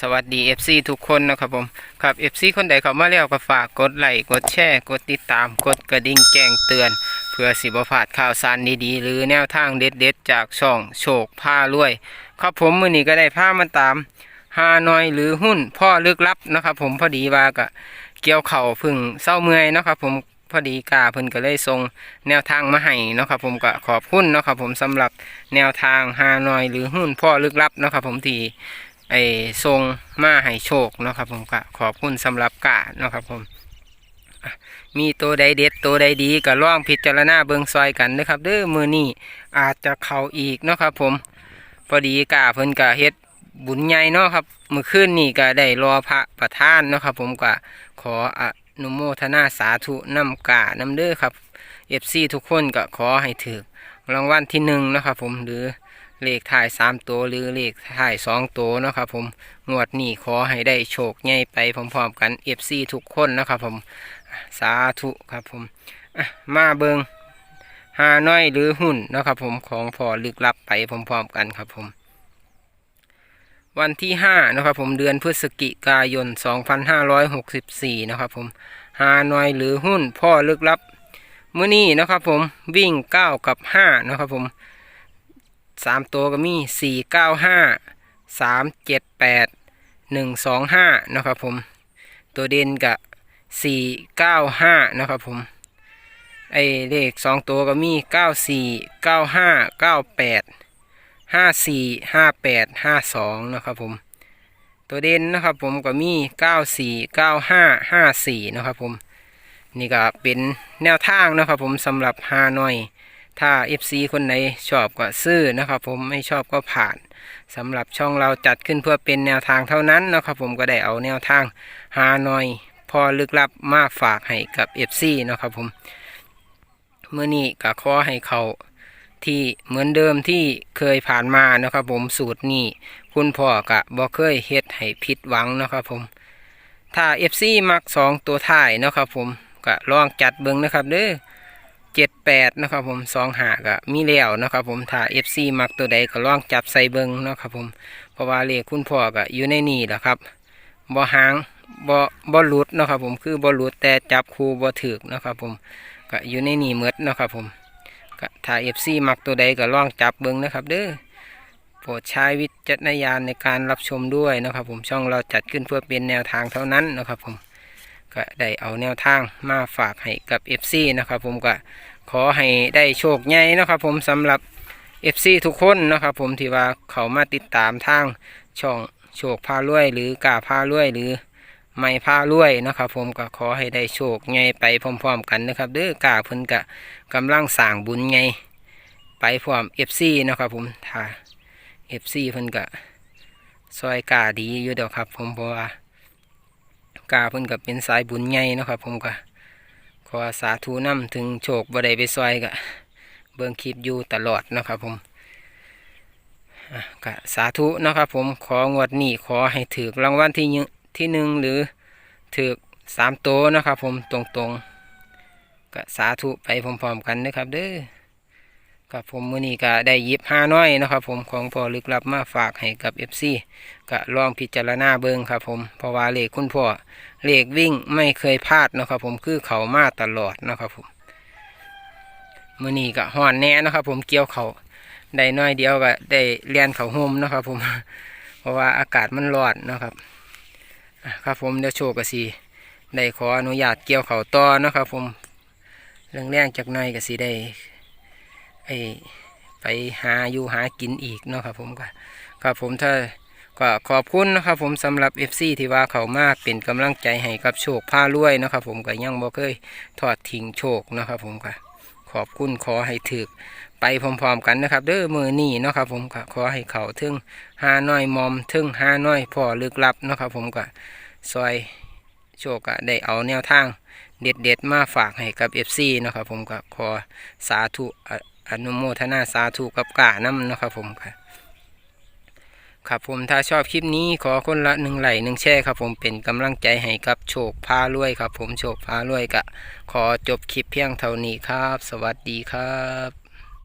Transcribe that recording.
สวัสดี FC ทุกคนนะครับผมครับ FC คนใดเข้ามาแล้วก็ฝากกดไลค์กดแชร์กดติดตามกดกระดิ่งแจ้งเตือน เพื่อสิบพลาดข่าวสารดีๆ หรือแนวทางเด็ดๆ จากช่องโชคผ้ารวย ครับผมมือนี้ก็ได้ผ้ามาตามฮานอยหรือหุ้นพ่อลึกลับนะครับผมพอดีว่าก็เกี่ยวเข่าพึ่งเศร้าเมื่อยนะครับผมพอดีกาเพิ่นก็เลยส่งแนวทางมาให้เนาะครับผมก็ขอบคุณเนาะครับผมสำหรับแนวทางฮานอยหรือหุ้นพ่อลึกลับเนาะครับผมที่ ไอ้ทรงมาให้โชคเนาะครับผมก็ขอบคุณสำหรับกาเนาะครับผมมีตัวใดเด็ดตัวใดดีก็ล่องพิจารณาเบิงซอยกันนะครับเด้อมือนี้อาจจะเข้าอีกเนาะครับผมพอดีกาเพิ่นก็เฮ็ดบุญใหญ่เนาะครับมื้อคืนนี้ก็ได้รอพระประธานเนาะครับผมก็ขออนุโมทนาสาธุนำกานำเด้อครับ FC ทุกคนก็ขอให้ถือรางวัลที่หนึ่งเนาะครับผมหรือ เลขถ่ายสามตัวหรือเลขถ่ายสองตัวนะครับผมงวดนี้ขอให้ได้โชคใหญ่ไปพร้อมๆกัน FC ทุกคนนะครับผมสาธุครับผมมาเบิงหาน้อยหรือหุ่นนะครับผมของพอลึกลับไปพร้อมๆกันครับผมวันที่5นะครับผมเดือนพฤศจิกายน 2564นะครับผมหาน้อยหรือหุ้นพ่อลึกลับ มื้อนี้นะครับผมวิ่ง 9 กับ5นะครับผม สามตัวก็มีสี่เก้าห้าสามเจ็ดแปดหนึ่งสองห้านะครับผม ตัวเด่นกับสี่เก้าห้านะครับผมไอเลขสองตัวก็มีเก้าสี่เก้าห้าเก้าแปดห้าสี่ห้าแปดห้าสองนะครับผม ตัวเด่นนะครับผมก็มีเก้าสี่เก้าห้าห้าสี่นะครับผม นี่ก็เป็นแนวทางนะครับผมสำหรับฮานอย ถ้า FC คนไหนชอบก็ซื้อนะครับผมไม่ชอบก็ผ่านสำหรับช่องเราจัดขึ้นเพื่อเป็นแนวทางเท่านั้นนะครับผมก็ได้เอาแนวทางหาหน่อย พอลึกลับมาฝากให้กับ FC นะครับผมเมื่อนี้ก็ขอให้เขาที่เหมือนเดิมที่เคยผ่านมานะครับผมสูตรนี้ คุณพ่อกะบ่เคยเฮ็ดให้ผิดหวังนะครับผม ถ้า FC มักสองตัวท้ายนะครับผมก็ลองจัดเบิ่งนะครับเด้อ เจ็ดแปดนะครับผมสองหาก็มีแล้วนะครับผมถ้า FC มักตัวใดก็ลองจับใส่เบิงนะครับผมเพราะว่าเลขคุณพ่อก็อยู่ในนี่แหละครับบ่หางบ่บ่หลุดนะครับผมคือบ่หลุดแต่จับคูบ่ถึกนะครับผมก็อยู่ในนี่หมดนะครับผมก็ถ้า FC มักตัวใดก็ลองจับเบิงนะครับ เด้อโปรดใช้วิจารณญาณในการรับชมด้วยนะครับ ผมช่องเราจัดขึ้นเพื่อเป็นแนวทางเท่านั้นนะครับผม ก็ได้เอาแนวทางมาฝากให้กับ FC นะครับผมก็ขอให้ได้โชคใหญ่นะครับผมสำหรับ FC ทุกคนนะครับผมที่ว่าเขามาติดตามทางช่องโชคพารวยหรือกาพารวยหรือไม่พารวยนะครับผมก็ขอให้ได้โชคใหญ่ไปพร้อมๆกันนะครับเด้อกาเพิ่นกะกำลังสร้างบุญใหญ่ไปพร้อม FC นะครับผมถ้า FC เพิ่นกะซอยกาดีอยู่เดียวครับผมเพราะว่า กาเพิ่นกับเป็นสายบุญใหญ่นะครับผมก็ขอสาธุนํถึงโชคบ่ได้ไปซอยก็เบิ่งคลิปอยู่ตลอดนะครับผมอะก็สาธุนะครับผมของวดนี้ขอให้ถือรางวัลที่หนึ่งที่หนึ่งหรือถือสามโตนะครับผมตรงๆก็สาธุไปพร้อมๆกันนะครับเด้อ กับผมมื้อนี้ก็ได้ยิบห้าน้อยนะครับผมของพ่อลึกลับมาฝากให้กับ FC ก็ลองพิจารณาเบิ่งครับผมเพราะว่าเลขคุณพ่อเลขวิ่งไม่เคยพลาดนะครับผมคือเขามาตลอดนะครับผมมื่อนี้ก็ห่อนแน่นะครับผมเกี่ยวเขาได้น้อยเดียวก็ได้เลียนเขาห่มนะครับผมเพราะว่าอากาศมันร้อนนะครับครับผมเดี๋ยวโชว์กสีได้ขออนุญาตเกี่ยวเขาต่อนะครับผมเรื่องแรงจากน้อยก็สีได้ ไอไปหาอยู่หากินอีกเนาะครับผมก็ครับผมถ้าก็ขอบคุณนะครับผมสำหรับ FC ที่ว่าเขามากเป็นกำลังใจให้กับโชคผ้ารวยนะครับผมก็ยังบ่เคยทอดทิ้งโชคนะครับผมก็ขอบคุณขอให้ถึกไปพร้อมๆกันนะครับ เด้อมือนี่เนาะครับผมก็ขอให้เขาถึงหาน้อยมอมถึงหาน้อยพ่อลึกลับนะครับผมก็ซอยโชคก็ได้เอาแนวทางเด็ดๆมาฝากให้กับ FC นะครับผมก็ขอสาธุ อนุโมทนาสาธุกับกาน้ำนะครับผมค่ะครับผมถ้าชอบคลิปนี้ขอคนละหนึ่งไหลหนึ่งแช่ครับผมเป็นกำลังใจให้กับโชคพารวยครับผมโชคพารวยกะ ขอจบคลิปเพียงเท่านี้ครับ สวัสดีครับ